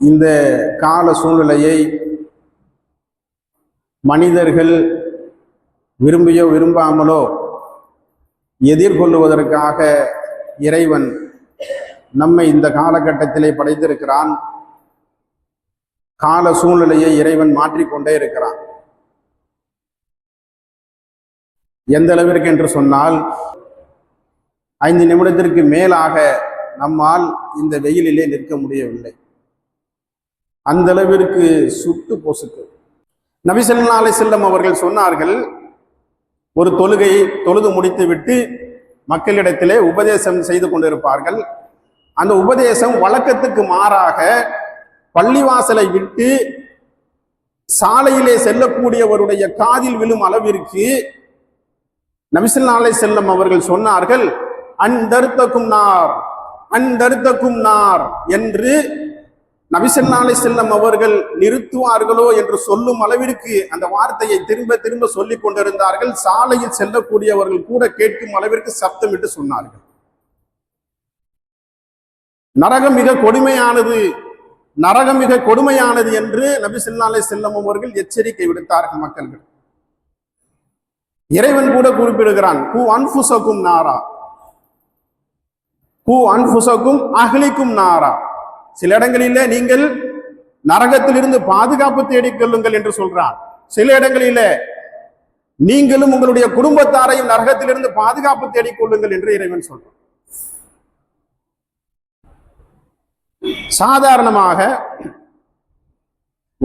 இந்த கால சூழ்நிலையை மனிதர்கள் விரும்பியோ விரும்பாமலோ எதிர்கொள்ளுவதற்காக இறைவன் நம்மை இந்த காலகட்டத்திலே படைத்திருக்கிறான். கால சூழ்நிலையை இறைவன் மாற்றிக்கொண்டே இருக்கிறான். எந்த அளவிற்கு என்று சொன்னால் ஐந்து நிமிடத்திற்கு மேலாக நம்மால் இந்த வெயிலிலே நிற்க முடியவில்லை. அந்த அளவிற்கு சுட்டு பொசுக்கு. நபிசல்லா அலை செல்லம் அவர்கள் சொன்னார்கள் ஒரு தொழுகையை தொழுது முடித்துவிட்டு மக்களிடத்திலே உபதேசம் செய்து கொண்டிருப்பார்கள். அந்த உபதேசம் வழக்கத்துக்கு மாறாக பள்ளிவாசலை விட்டு சாலையிலே செல்லக்கூடியவருடைய காதில் விழும் அளவிற்கு நபிசல்லாலை செல்லம் அவர்கள் சொன்னார்கள் அண்டர்த்தக்கும் நார் அண்டர்த்தக்கும் நார் என்று நபிசல்லாலை செல்லம் அவர்கள் நிறுத்துவார்களோ என்று சொல்லும் அளவிற்கு அந்த வார்த்தையை திரும்ப திரும்ப சொல்லி கொண்டிருந்தார்கள். சாலையில் செல்லக்கூடியவர்கள் கூட கேட்கும் அளவிற்கு சப்தமிட்டு சொன்னார்கள். நரகம் மிக கொடுமையானது நரகம் மிக கொடுமையானது என்று நபி ஸல்லல்லாஹு செல்லம் அவர்கள் எச்சரிக்கை விடுத்தார்கள் மக்கள்கள். இறைவன் கூட குறிப்பிடுகிறான் கு அன்புசக்கும் நாரா கு அன்புசக்கும் அகலிக்கும் நாரா. சில இடங்களில நீங்கள் நரகத்திலிருந்து பாதுகாப்பு தேடிக் கொள்ளுங்கள் என்று சொல்றார். சில இடங்களில நீங்களும் உங்களுடைய குடும்பத்தாரையும் நரகத்திலிருந்து பாதுகாப்பு தேடிக் கொள்ளுங்கள் என்று இறைவன் சொல்றான் சாதாரணமாக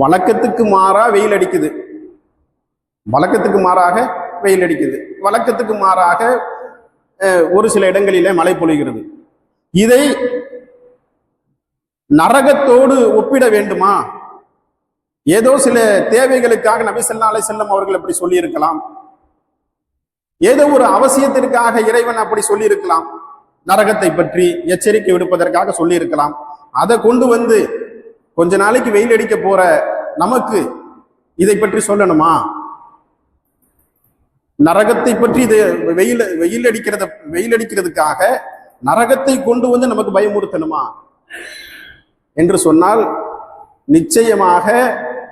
வழக்கத்துக்கு மாறா வெயில் அடிக்குது. வழக்கத்துக்கு மாறாக வெயில் அடிக்குது. வழக்கத்துக்கு மாறாக ஒரு சில இடங்களிலே மழை பொழிகிறது. இதை நரகத்தோடு ஒப்பிட வேண்டுமா? ஏதோ சில தேவைகளுக்காக நபி ஸல்லல்லாஹு அலைஹி செல்லம் அவர்கள் அப்படி சொல்லியிருக்கலாம். ஏதோ ஒரு அவசியத்திற்காக இறைவன் அப்படி சொல்லியிருக்கலாம். நரகத்தை பற்றி எச்சரிக்கை விடுப்பதற்காக சொல்லியிருக்கலாம். அதை கொண்டு வந்து கொஞ்ச நாளைக்கு வெயில் அடிக்க போற நமக்கு இதை பற்றி சொல்லணுமா? நரகத்தை பற்றி இது வெயில் வெயில் அடிக்கிறத வெயில் அடிக்கிறதுக்காக நரகத்தை கொண்டு வந்து நமக்கு பயமுறுத்தணுமா? என்று சொன்னால் நிச்சயமாக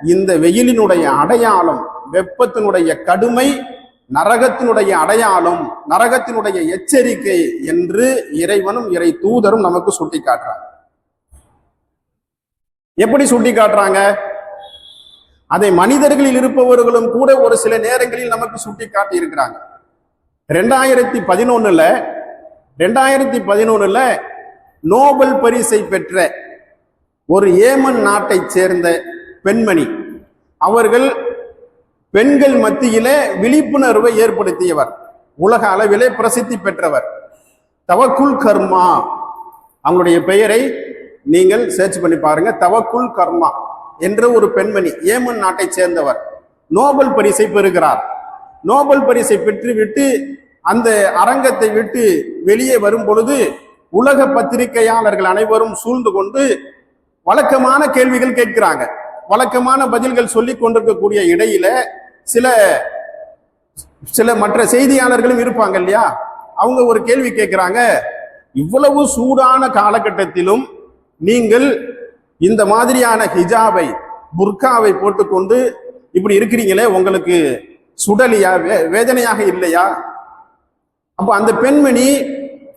இந்த வெயிலினுடைய அடையாளம் வெப்பத்தினுடைய கடுமை நரகத்தினுடைய அடையாளம் நரகத்தினுடைய எச்சரிக்கை என்று இறைவனும் இறை தூதரும் நமக்கு சுட்டி காட்டுறாங்க எப்படி சுட்டி காட்டுறாங்க அதை மனிதர்களில் இருப்பவர்களும் கூட ஒரு சில நேரங்களில் நமக்கு சுட்டி காட்டி இருக்கிறாங்க. ரெண்டாயிரத்தி பதினொன்னுல ரெண்டாயிரத்தி பதினொன்னுல நோபல் பரிசை பெற்ற ஒரு ஏமன் நாட்டைச் சேர்ந்த பெண்மணி. அவர்கள் பெண்கள் மத்தியிலே விழிப்புணர்வை ஏற்படுத்தியவர். உலக அளவிலே பிரசித்தி பெற்றவர். தவக்குல் கர்மா. அவங்களுடைய பெயரை நீங்கள் சர்ச் பண்ணி பாருங்க. தவக்குல் கர்மா என்ற ஒரு பெண்மணி ஏமன் நாட்டைச் சேர்ந்தவர். நோபல் பரிசை பெறுகிறார். நோபல் பரிசை பெற்றுவிட்டு அந்த அரங்கத்தை விட்டு வெளியே வரும் பொழுது உலக பத்திரிகையாளர்கள் அனைவரும் சூழ்ந்து கொண்டு வழக்கமான கேள்விகள் கேட்கிறாங்க. வழக்கமான பதில்கள் சொல்லி கொண்டிருக்கக்கூடிய இடையில சில சில மற்ற செய்தியாளர்களும் இருப்பாங்க இல்லையா? அவங்க ஒரு கேள்வி கேட்கிறாங்க. இவ்வளவு சூடான காலகட்டத்திலும் நீங்கள் இந்த மாதிரியான ஹிஜாபை புர்காவை போட்டுக்கொண்டு இப்படி இருக்கிறீங்களே உங்களுக்கு சுடலியா வே- வேதனையாக இல்லையா? அப்ப அந்த பெண்மணி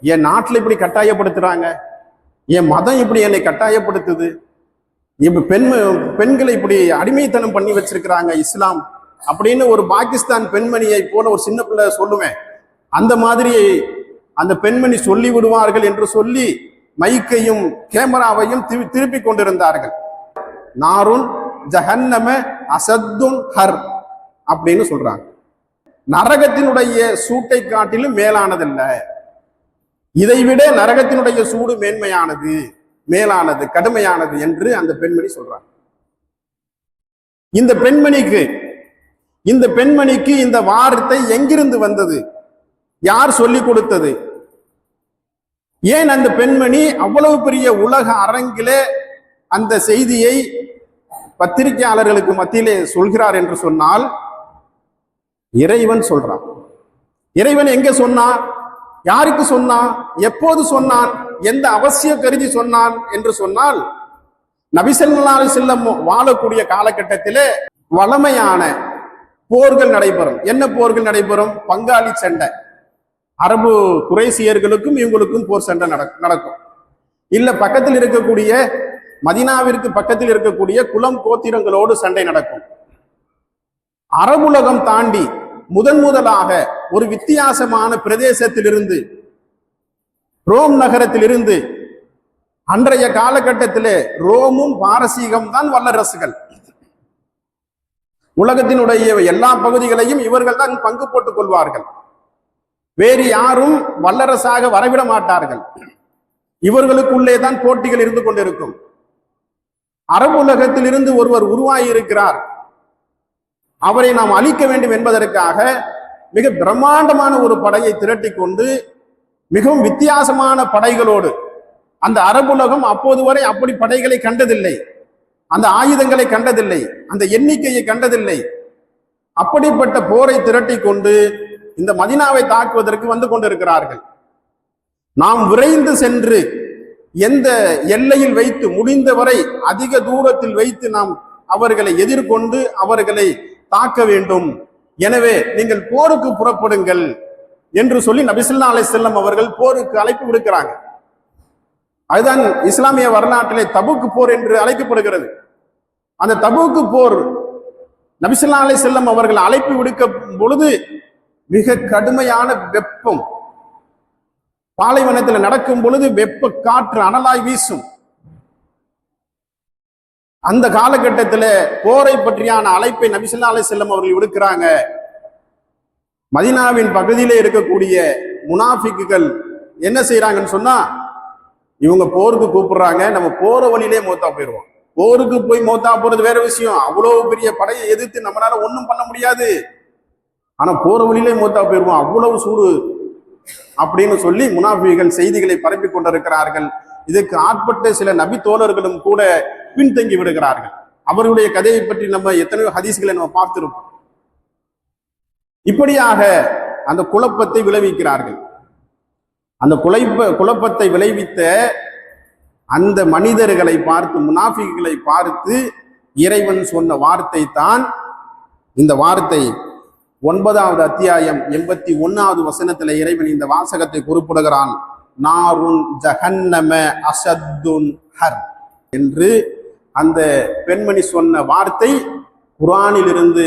என் நாட்டில் இப்படி கட்டாயப்படுத்துறாங்க. என் மதம் இப்படி என்னை கட்டாயப்படுத்துது? இப்ப பெண் பெண்களை இப்படி அடிமைத்தனம் பண்ணி வச்சிருக்கிறாங்க இஸ்லாம் அப்படின்னு ஒரு பாகிஸ்தான் பெண்மணியை போல ஒரு சின்ன பிள்ளை சொல்லுவேன். அந்த மாதிரி அந்த பெண்மணி சொல்லி விடுவார்கள் என்று சொல்லி மைக்கையும் கேமராவையும் திரு- திருப்பிக் கொண்டிருந்தார்கள். நாருன் ஜஹன்னம அசத்துன் ஹர் அப்படின்னு சொல்றாங்க. நரகத்தினுடைய சூட்டை காட்டிலும் மேலானதல்ல. இதைவிட நரகத்தினுடைய சூடு மேன்மையானது மேலானது கடுமையானது என்று அந்த பெண்மணி சொல்றாங்க. இந்த பெண்மணிக்கு இந்த பெண்மணிக்கு இந்த வார்த்தை எங்கிருந்து வந்தது? யார் சொல்லி கொடுத்தது? ஏன் அந்த பெண்மணி அவ்வளவு பெரிய உலக அரங்கிலே அந்த செய்தியை பத்திரிகையாளர்களுக்கு மத்தியிலே சொல்கிறார் என்று சொன்னால் இறைவன் சொல்றான். இறைவன் எங்க சொன்னான்? யாருக்கு சொன்னான்? எப்போது சொன்னான்? எந்த அவசியம் கருதி சொன்னான்? என்று சொன்னால் நபிசல்லாலை செல்லம் வாழக்கூடிய காலகட்டத்திலே வளமையான போர்கள் நடைபெறும். என்ன போர்கள் நடைபெறும்? பங்காளி சண்டை. அரபு குறைசியர்களுக்கும் இவங்களுக்கும் போர் சண்டை நட நடக்கும். இல்ல பக்கத்தில் இருக்கக்கூடிய மதினாவிற்கு பக்கத்தில் இருக்கக்கூடிய குலம் கோத்திரங்களோடு சண்டை நடக்கும். அரபுலகம் தாண்டி முதன் முதலாக ஒரு வித்தியாசமான பிரதேசத்திலிருந்து ரோம் நகரத்திலிருந்து அன்றைய காலகட்டத்திலே ரோமும் பாரசீகம் தான் வல்லரசுகள். உலகத்தினுடைய எல்லா பகுதிகளையும் இவர்கள் தான் பங்கு போட்டுக் கொள்வார்கள். வேறு யாரும் வல்லரசாக வரவிட மாட்டார்கள். இவர்களுக்குள்ளே தான் போட்டிகள் இருந்து கொண்டிருக்கும். அரபு உலகத்திலிருந்து ஒருவர் உருவாகி இருக்கிறார் அவரை நாம் அழிக்க வேண்டும் என்பதற்காக மிக பிரம்மாண்டமான ஒரு படையை திரட்டி கொண்டு மிகவும் வித்தியாசமான படைகளோடு அந்த அரபுலகம் அப்போது வரை அப்படி படைகளை கண்டதில்லை. அந்த ஆயுதங்களை கண்டதில்லை. அந்த எண்ணிக்கையை கண்டதில்லை. அப்படிப்பட்ட போரை திரட்டி கொண்டு இந்த மதினாவை தாக்குவதற்கு வந்து கொண்டிருக்கிறார்கள். நாம் விரைந்து சென்று எந்த எல்லையில் வைத்து முடிந்தவரை அதிக தூரத்தில் வைத்து நாம் அவர்களை எதிர்கொண்டு அவர்களை தாக்க வேண்டும். எனவே நீங்கள் போருக்கு புறப்படுங்கள் என்று சொல்லி நபிசுல்லா அலை செல்லம் அவர்கள் போருக்கு அழைப்பு விடுக்கிறாங்க. அதுதான் இஸ்லாமிய வரலாற்றிலே தபுக்கு போர் என்று அழைக்கப்படுகிறது. அந்த தபுக்கு போர் நபிசுல்லா அலை செல்லம் அவர்கள் அழைப்பு விடுக்க பொழுது மிக கடுமையான வெப்பம் பாலைவனத்தில் நடக்கும் பொழுது வெப்ப காற்று அனலாய் வீசும். அந்த காலகட்டத்தில் போரை பற்றியான அழைப்பை நபிசுல்லா அலை செல்லம் அவர்கள் விடுக்கிறாங்க. மதினாவின் பகுதியிலே இருக்கக்கூடிய முனாஃபிக்குகள் என்ன செய்யறாங்கன்னு சொன்னா இவங்க போருக்கு கூப்பிடுறாங்க நம்ம போற வழியிலே மூத்தா போயிடுவோம் போருக்கு போய் மூத்தா போறது வேற விஷயம். அவ்வளவு பெரிய படையை எதிர்த்து நம்மளால ஒன்றும் பண்ண முடியாது. ஆனா போற வழியிலே மூத்தா போயிடுவோம் அவ்வளவு சூடு அப்படின்னு சொல்லி முனாஃபிகள் செய்திகளை பரப்பி கொண்டிருக்கிறார்கள். இதுக்கு ஆட்பட்ட சில நபி தோழர்களும் கூட பின்தங்கி விடுகிறார்கள். அவருடைய கதையை பற்றி நம்ம எத்தனையோ ஹதீஸ்களை நம்ம பார்த்திருப்போம். இப்படியாக அந்த குழப்பத்தை விளைவிக்கிறார்கள். அந்த குழைப்ப குழப்பத்தை விளைவித்த அந்த மனிதர்களை பார்த்து முனாஃபிகளை பார்த்து இறைவன் சொன்ன வார்த்தை தான் இந்த வார்த்தை. ஒன்பதாவது அத்தியாயம் எண்பத்தி ஒன்னாவது வசனத்துல இறைவன் இந்த வாசகத்தை குறிப்பிடுகிறான். நாருன் ஜஹன்னம அசத்துன் ஹர் என்று அந்த பெண்மணி சொன்ன வார்த்தை குரானிலிருந்து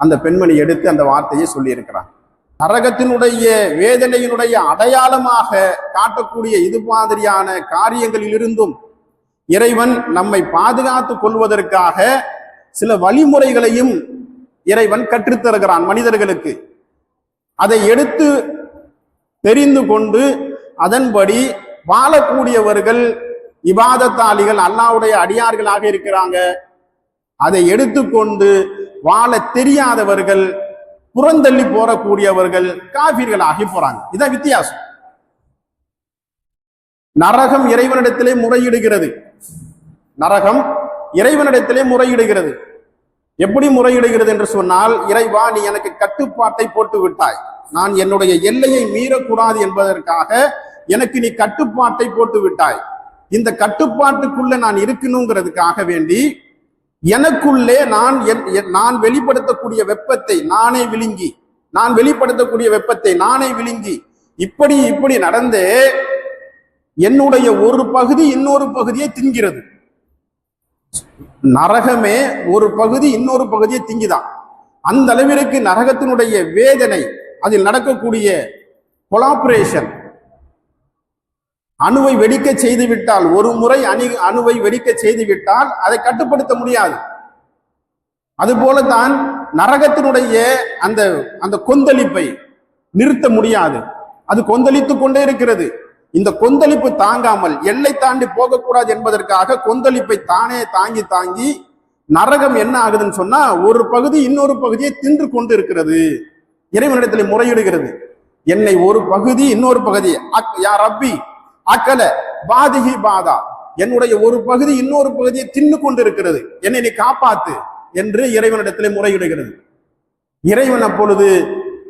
அந்த பெண்மணி எடுத்து அந்த வார்த்தையை சொல்லியிருக்கிறார். நரகத்தினுடைய வேதனையினுடைய அடையாளமாக காட்டக்கூடிய இது மாதிரியான காரியங்களிலிருந்தும் இறைவன் நம்மை பாதுகாத்துக் கொள்வதற்காக சில வழிமுறைகளையும் இறைவன் கற்றுத்தருகிறான் மனிதர்களுக்கு. அதை எடுத்து தெரிந்து கொண்டு அதன்படி வாழக்கூடியவர்கள் இபாதத்தாளிகள் அல்லாவுடைய அடியார்களாக இருக்கிறாங்க. அதை எடுத்துக்கொண்டு வாழ தெரியாதவர்கள் புறந்தள்ளி போறக்கூடியவர்கள் காபீர்கள் ஆகி போறாங்க. இதான் வித்தியாசம். நரகம் இறைவனிடத்திலே முறையிடுகிறது. நரகம் இறைவனிடத்திலே முறையிடுகிறது. எப்படி முறையிடுகிறது என்று சொன்னால் இறைவா நீ எனக்கு கட்டுப்பாட்டை போட்டு விட்டாய். நான் என்னுடைய எல்லையை மீறக்கூடாது என்பதற்காக எனக்கு நீ கட்டுப்பாட்டை போட்டு விட்டாய். இந்த கட்டுப்பாட்டுக்குள்ள நான் இருக்கணுங்கிறதுக்காக வேண்டி எனக்குள்ளே நான் என்- என்- நான் வெளிப்படுத்தக்கூடிய வெப்பத்தை நானே விழுங்கி நான் வெளிப்படுத்தக்கூடிய வெப்பத்தை நானே விழுங்கி இப்படி இப்படி நடந்து என்னுடைய ஒரு பகுதி இன்னொரு பகுதியை திங்கிறது நரகமே ஒரு பகுதி இன்னொரு பகுதியை திங்கிதான். அந்த அளவிற்கு நரகத்தினுடைய வேதனை அதில் நடக்கக்கூடிய கொலாபரேஷன் அணுவை வெடிக்க செய்துவிட்டால் ஒரு முறை அணி அணுவை வெடிக்க செய்துவிட்டால் அதை கட்டுப்படுத்த முடியாது. அதுபோலதான் நரகத்தினுடைய அந்த அந்த கொந்தளிப்பை நிறுத்த முடியாது. அது கொந்தளித்துக் கொண்டே இருக்கிறது. இந்த கொந்தளிப்பு தாங்காமல் எல்லை தாண்டி போகக்கூடாது என்பதற்காக கொந்தளிப்பை தானே தாங்கி தாங்கி நரகம் என்ன ஆகுதுன்னு சொன்னா ஒரு பகுதி இன்னொரு பகுதியை தின்று கொண்டு இருக்கிறது. இறைவனிடத்தில் முறையிடுகிறது. என்னை ஒரு பகுதி இன்னொரு பகுதி. அக்- யா ரப்பி அக்கல பாதிகி பாதா. என்னுடைய ஒரு பகுதி இன்னொரு பகுதியை தின்னு கொண்டு இருக்கிறது என்னை நீ காப்பாத்து என்று இறைவனிடத்திலே முறையிடுகிறது. இறைவன் அப்பொழுது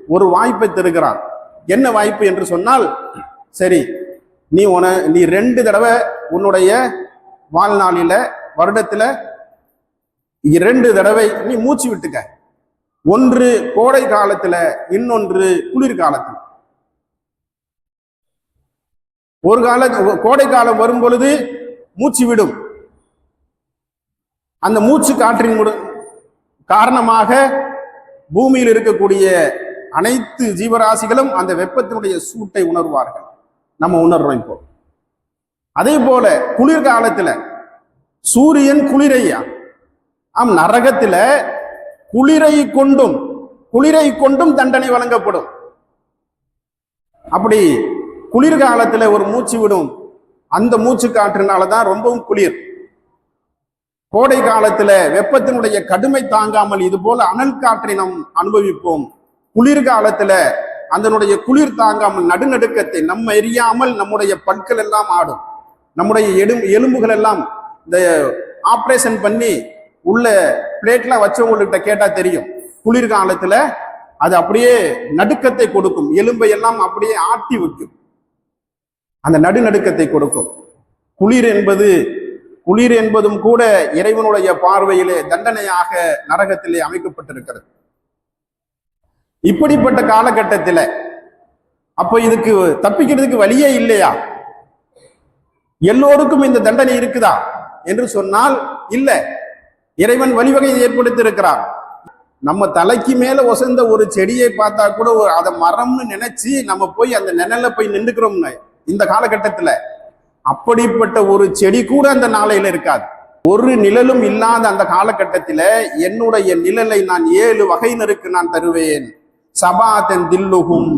ஒரு வாய்ப்பை தருகிறான். என்ன வாய்ப்பு என்று சொன்னால் சரி நீ உன நீ ரெண்டு தடவை உன்னுடைய வாழ்நாளில வருடத்துல இரண்டு தடவை நீ மூச்சு விட்டுக்க. ஒன்று கோடை காலத்துல இன்னொன்று குளிர் காலத்துல. ஒரு கால கோடை காலம் வரும் பொழுது மூச்சு விடும். அந்த மூச்சு காற்றின் முடு- காரணமாக பூமியில் இருக்கக்கூடிய அனைத்து ஜீவராசிகளும் அந்த வெப்பத்தினுடைய சூட்டை உணர்வார்கள். நம்ம உணர்றோம் இப்போ. அதே போல குளிர்காலத்தில் சூரியன் குளிரையா? ஆம் நரகத்துல குளிரை கொண்டும் குளிரை கொண்டும் தண்டனை வழங்கப்படும். அப்படி குளிர்காலத்தில் ஒரு மூச்சு விடும். அந்த மூச்சு காற்றுனால தான் ரொம்பவும் குளிர். கோடை காலத்துல வெப்பத்தினுடைய கடுமை தாங்காமல் இது போல அனல் காற்றை நாம் அனுபவிப்போம். குளிர்காலத்துல அதனுடைய குளிர் தாங்காமல் நடுநடுக்கத்தை நம்ம எரியாமல் நம்முடைய பற்கள் எல்லாம் ஆடும். நம்முடைய எலும் எலும்புகள் எல்லாம் இந்த ஆப்ரேஷன் பண்ணி உள்ள பிளேட்லாம் வச்சவங்கள்ட்ட கேட்டா தெரியும். குளிர்காலத்துல அது அப்படியே நடுக்கத்தை கொடுக்கும். எலும்பை எல்லாம் அப்படியே ஆட்டி வைக்கும். அந்த நடுநடுக்கத்தை கொடுக்கும். குளிர் என்பது குளிர் என்பதும் கூட இறைவனுடைய பார்வையிலே தண்டனையாக நரகத்திலே அமைக்கப்பட்டிருக்கிறது. இப்படிப்பட்ட காலகட்டத்தில் அப்ப இதுக்கு தப்பிக்கிறதுக்கு வழியே இல்லையா? எல்லோருக்கும் இந்த தண்டனை இருக்குதா? என்று சொன்னால் இல்லை. இறைவன் வழிவகை ஏற்படுத்தியிருக்கிறான். நம்ம தலைக்கு மேல ஒசந்த ஒரு செடியை பார்த்தா கூட அதை மரம்னு நினைச்சு நம்ம போய் அந்த நிழல்ல போய் நின்றுக்கிறோம்னு இந்த காலகட்டத்துல அப்படிப்பட்ட ஒரு செடி கூட அந்த நாளையில இருக்காது. ஒரு நிழலும் இல்லாத அந்த காலகட்டத்தில் என்னுடைய நிழலை நான் ஏழு வகையினருக்கு நான் தருவேன். சபாதன் தில்லுகும்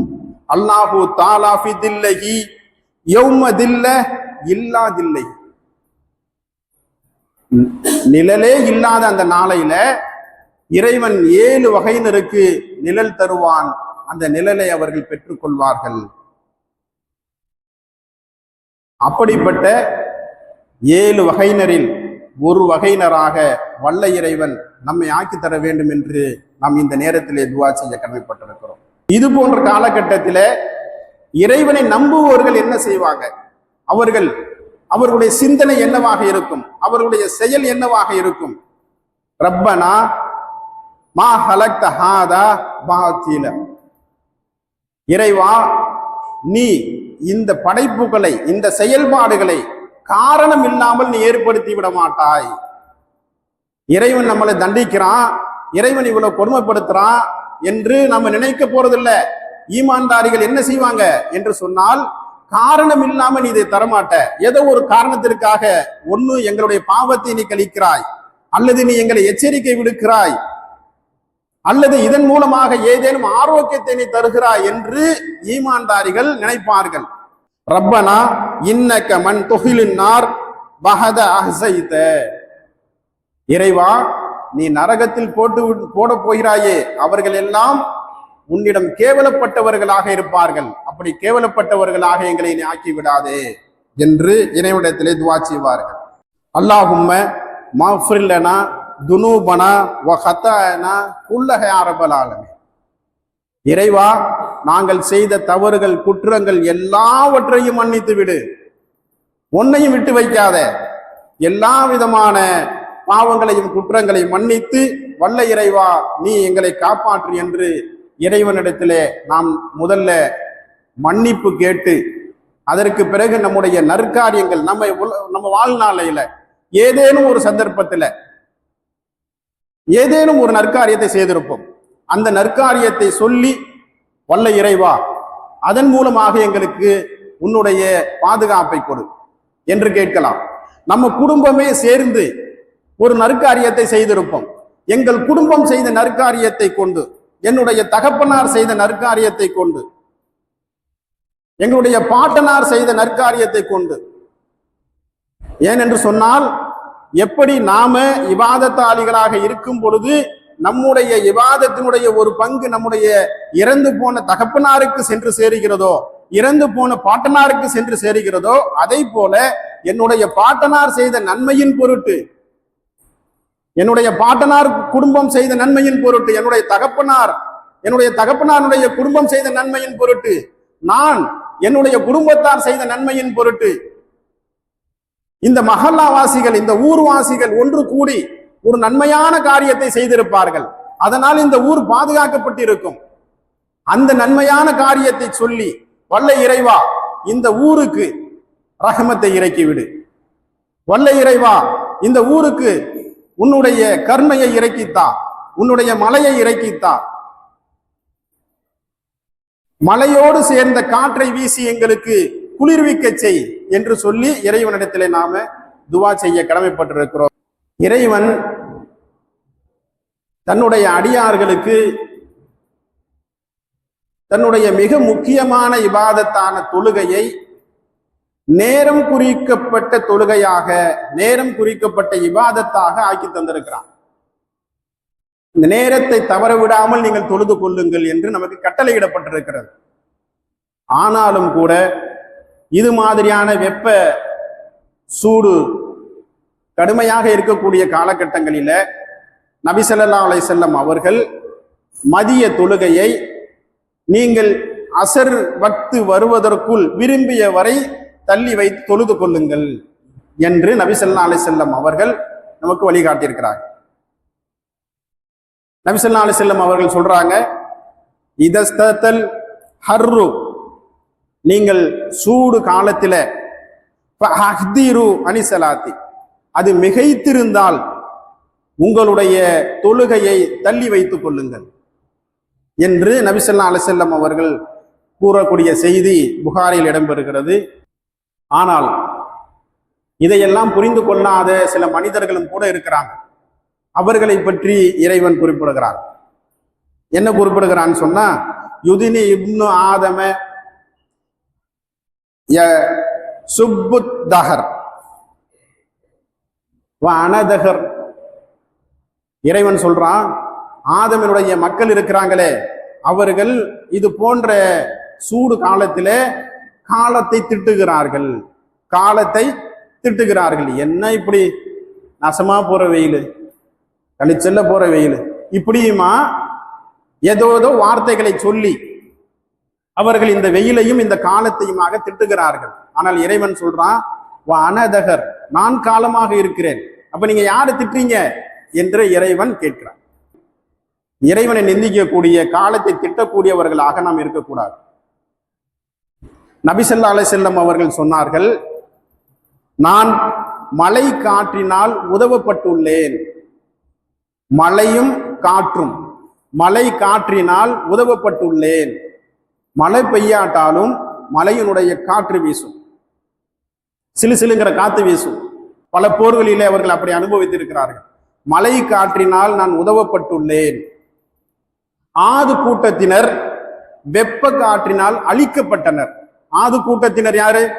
அல்லாஹு தாலாஃபி தில்லகி யௌம தில்ல இல்லா தில்லை. நிழலே இல்லாத அந்த நாளையில இறைவன் ஏழு வகையினருக்கு நிழல் தருவான். அந்த நிழலை அவர்கள் பெற்றுக்கொள்வார்கள். அப்படிப்பட்ட ஏழு வகையினரில் ஒரு வகையினராக வல்ல இறைவன் நம்மை ஆக்கி தர வேண்டும் என்று நாம் இந்த நேரத்தில் துவா செய்ய கடமைப்பட்டிருக்கிறோம். இது போன்ற காலகட்டத்தில் இறைவனை நம்புவோர்கள் என்ன செய்வாங்க? அவர்கள் அவர்களுடைய சிந்தனை என்னவாக இருக்கும்? அவர்களுடைய செயல் என்னவாக இருக்கும்? ரப்பனா மா ஹலக்த ஹாதா பாத்தீல. இறைவா நீ இந்த படைப்புகளை இந்த செயல்பாடுகளை காரணம் இல்லாமல் நீ ஏற்படுத்தி விட மாட்டாய் இறைவன் நம்மளை தண்டிக்கிறான் இறைவன் இவ்வளவு கொடுமைப்படுத்துறான் என்று நம்ம நினைக்க போறதில்லை. ஈமான்தாரிகள் என்ன செய்வாங்க என்று சொன்னால் காரணம் இல்லாம நீ இதை தரமாட்ட. ஏதோ ஒரு காரணத்திற்காக ஒன்னு எங்களுடைய பாவத்தை நீ கழிக்கிறாய் அல்லது நீ எங்களை எச்சரிக்கை விடுக்கிறாய். அல்லது இதன் மூலமாக ஏதேனும் ஆரோக்கியத்தை நீ தருகிறாய் என்று ஈமான்தாரிகள் நினைப்பார்கள். ரப்பனா இன்னக்க மண் தொகிலின் பகத பஹத இறைவா நீ நரகத்தில் போட்டு விட்டு- போகிறாயே. அவர்கள் எல்லாம் உன்னிடம் கேவலப்பட்டவர்களாக இருப்பார்கள். அப்படி கேவலப்பட்டவர்களாக எங்களை நீ ஆக்கி விடாதே என்று இறைவனிடத்திலே துவா செய்வார்கள். அல்லாஹும்ம மாஃபில்லனா துனூபனா வ ஹத்தானா குல்லஹ இறைவா நாங்கள் செய்த தவறுகள் குற்றங்கள் எல்லாவற்றையும் மன்னித்து விடு. ஒன்னையும் விட்டு வைக்காத. எல்லா விதமான பாவங்களையும் குற்றங்களையும் மன்னித்து வல்ல இறைவா நீ எங்களை காப்பாற்று என்று இறைவனிடத்திலே நாம் முதல்ல மன்னிப்பு கேட்டு அதற்கு பிறகு நம்முடைய நற்காரியங்கள் நம்ம நம்ம வாழ்நாளையில ஏதேனும் ஒரு சந்தர்ப்பத்தில் ஏதேனும் ஒரு நற்காரியத்தை செய்திருப்போம். அந்த நற்காரியத்தை சொல்லி வல்ல இறைவா அதன் மூலமாக எங்களுக்கு உன்னுடைய பாதுகாப்பை கொடு என்று கேட்கலாம். நம்ம குடும்பமே சேர்ந்து ஒரு நற்காரியத்தை செய்திருப்போம். எங்கள் குடும்பம் செய்த நற்காரியத்தை கொண்டு என்னுடைய தகப்பனார் செய்த நற்காரியத்தை கொண்டு எங்களுடைய பாட்டனார் செய்த நற்காரியத்தை கொண்டு. ஏனென்று சொன்னால் எப்படி நாம இவாதத்தாளிகளாக இருக்கும் பொழுது நம்முடைய இவாதத்தினுடைய ஒரு பங்கு நம்முடைய இறந்து போன தகப்பனாருக்கு சென்று சேருகிறதோ இறந்து போன பாட்டனாருக்கு சென்று சேருகிறதோ அதை போல என்னுடைய பாட்டனார் செய்த நன்மையின் பொருட்டு என்னுடைய பாட்டனார் குடும்பம் செய்த நன்மையின் பொருட்டு என்னுடைய தகப்பனார் என்னுடைய தகப்பனாருடைய குடும்பம் செய்த நன்மையின் பொருட்டு நான் என்னுடைய குடும்பத்தார் செய்த நன்மையின் பொருட்டு இந்த மஹல்லாவாசிகள் இந்த ஊர்வாசிகள் ஒன்று கூடி ஒரு நன்மையான காரியத்தை செய்திருப்பார்கள். அதனால் இந்த ஊர் பாதுகாக்கப்பட்டிருக்கும். அந்த நன்மையான காரியத்தை சொல்லி வல்ல இறைவா இந்த ஊருக்கு ரஹமத்தை இறக்கிவிடு. வல்ல இறைவா இந்த ஊருக்கு உன்னுடைய கர்மையை இறக்கித்தா உன்னுடைய மலையை இறக்கித்தா. மலையோடு சேர்ந்த காற்றை வீசி எங்களுக்கு குளிர்விக்க செய் என்று சொல்லி இறைவனிடத்திலே நாம துவா செய்ய கடமைப்பட்டிருக்கிறோம். இறைவன் தன்னுடைய அடியார்களுக்கு தன்னுடைய மிக முக்கியமான இபாதத்தான தொழுகையை நேரம் குறிக்கப்பட்ட தொழுகையாக நேரம் குறிக்கப்பட்ட இபாதத்தாக ஆக்கி தந்திருக்கிறான். இந்த நேரத்தை தவற விடாமல் நீங்கள் தொழுது கொள்ளுங்கள் என்று நமக்கு கட்டளையிடப்பட்டிருக்கிறது. ஆனாலும் கூட இது மாதிரியான வெப்ப சூடு கடுமையாக இருக்கக்கூடிய காலகட்டங்களில் நபிசல்லா அலை செல்லம் அவர்கள் மதிய தொழுகையை நீங்கள் அசர் வக்து வருவதற்குள் விரும்பிய வரை தள்ளி வைத்து தொழுது கொள்ளுங்கள் என்று நபிசல்லா அலை செல்லம் அவர்கள் நமக்கு வழிகாட்டியிருக்கிறார். நபிசல்லா அலை செல்லம் அவர்கள் சொல்றாங்க இதஸ்தல் ஹர்ரு நீங்கள் சூடு காலத்தில் ஃபஹ்திரு அனிசலாத்தி. அது மிகைத்திருந்தால் உங்களுடைய தொழுகையை தள்ளி வைத்துக் கொள்ளுங்கள். என்று நபிசல்லா அலிசல்லம் அவர்கள் கூறக்கூடிய செய்தி புகாரில் இடம்பெறுகிறது. ஆனால் இதையெல்லாம் புரிந்து கொள்ளாத சில மனிதர்களும் கூட இருக்கிறாங்க. அவர்களை பற்றி இறைவன் குறிப்பிடுகிறார். என்ன குறிப்பிடுகிறான்னு சொன்னா யுதினி இப்னு ஆதம ய சுப்புத்தகர் வ அனதகர் இறைவன் சொல்றான் ஆதமனுடைய மக்கள் இருக்கிறாங்களே அவர்கள் இது போன்ற சூடு காலத்திலே காலத்தை திட்டுகிறார்கள். காலத்தை திட்டுகிறார்கள். என்ன இப்படி நசமா போற வெயில்? கழிச்செல்ல போற வெயில்? இப்படியுமா ஏதோ ஏதோ வார்த்தைகளை சொல்லி அவர்கள் இந்த வெயிலையும் இந்த காலத்தையுமாக திட்டுகிறார்கள். ஆனால் இறைவன் சொல்றான் அனதகர் நான் காலமாக இருக்கிறேன். அப்ப நீங்க யாரு திட்டுறீங்க? என்று இறைவன் கேட்கிறான். இறைவனை நிந்திக்கக்கூடிய காலத்தை திட்டக்கூடியவர்களாக நாம் இருக்கக்கூடாது. நபிசல்லா அலை செல்லம் அவர்கள் சொன்னார்கள் நான் மழை காற்றினால் உதவப்பட்டுள்ளேன். மழையும் காற்றும். மழை காற்றினால் உதவப்பட்டுள்ளேன். மழை பெய்யாட்டாலும் மலையினுடைய காற்று வீசும். சிலு சிலுங்கிற காத்து வீசும். பல போர்களிலே அவர்கள் அப்படி அனுபவித்திருக்கிறார்கள். மலை காற்றினால் நான் உதவப்பட்டுள்ளேன். ஆது கூட்டத்தினர் வெப்ப காற்றினால் அழிக்கப்பட்டனர். ஆது கூட்டத்தினர் யாரு?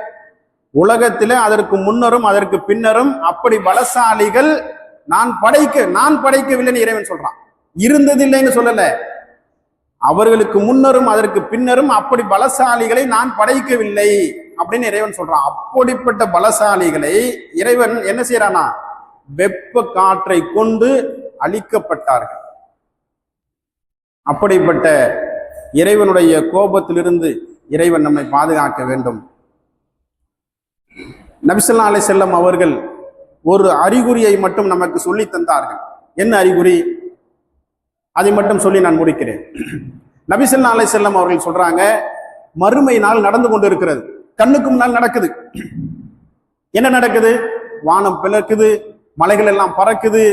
உலகத்தில அதற்கு முன்னரும் அதற்கு பின்னரும் அப்படி பலசாலிகள் நான் படைக்க நான் படைக்கவில்லைன்னு இறைவன் சொல்றான். இருந்ததில்லைன்னு சொல்லல. அவர்களுக்கு முன்னரும் அதற்கு பின்னரும் அப்படி பலசாலிகளை நான் படைக்கவில்லை அப்படின்னு இறைவன் சொல்றான். அப்படிப்பட்ட பலசாலிகளை இறைவன் என்ன செய்யறானா வெப்ப காற்றை கொண்டு அழிக்கப்பட்டார்கள். அப்படிப்பட்ட இறைவனுடைய கோபத்திலிருந்து இறைவன் நம்மை பாதுகாக்க வேண்டும். நபிசல்லா அலை செல்லம் அவர்கள் ஒரு அறிகுறியை மட்டும் நமக்கு சொல்லி தந்தார்கள். என்ன அறிகுறி? அதை மட்டும் சொல்லி நான் முடிக்கிறேன். நபிசல்லா அலை செல்லம் அவர்கள் சொல்றாங்க மறுமை நாள் நடந்து கொண்டு இருக்கிறது கண்ணுக்கு முன்னால் நடக்குது. என்ன நடக்குது? வானம் பிளக்குது மலைகள் எல்லாம் பறக்குது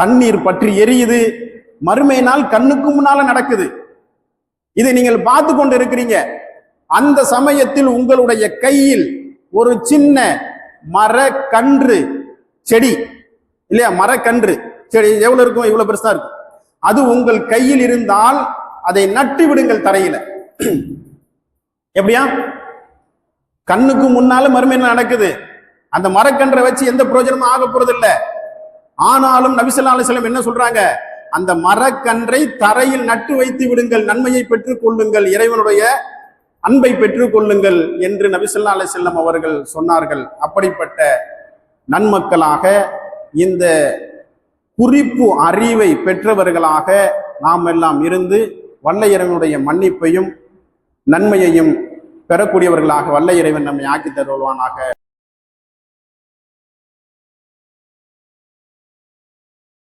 தண்ணீர் பற்றி எரியுது. மறுமை நாள் கண்ணுக்கு முன்னால நடக்குது. இதை நீங்கள் பார்த்து கொண்டு இருக்கிறீங்க அந்த சமயத்தில் உங்களுடைய கையில் ஒரு சின்ன மரக்கன்று செடி இல்லையா? மரக்கன்று. செடி எவ்வளவு இருக்கும்? இவ்வளவு பெருசா இருக்கும்? அது உங்கள் கையில் இருந்தால் அதை நட்டு விடுங்கள் தரையில. எப்படியா? கண்ணுக்கு முன்னால மறுமை நடக்குது? அந்த மரக்கன்றை வச்சு எந்த பிரயோஜனமும் ஆக போறது இல்ல ஆனாலும் நபிசல்லா அலிஸ்லம் என்ன சொல்றாங்க? அந்த மரக்கன்றை தரையில் நட்டு வைத்து விடுங்கள் நன்மையை பெற்றுக் கொள்ளுங்கள் இறைவனுடைய அன்பை பெற்றுக் கொள்ளுங்கள் என்று நபிசல்லா அலி செல்லம் அவர்கள் சொன்னார்கள். அப்படிப்பட்ட நன்மக்களாக இந்த குறிப்பு அறிவை பெற்றவர்களாக நாம் எல்லாம் இருந்து வல்ல இறைவனுடைய மன்னிப்பையும் நன்மையையும் பெறக்கூடியவர்களாக வல்ல இறைவன் நம்மை ஆக்கி தருவானாக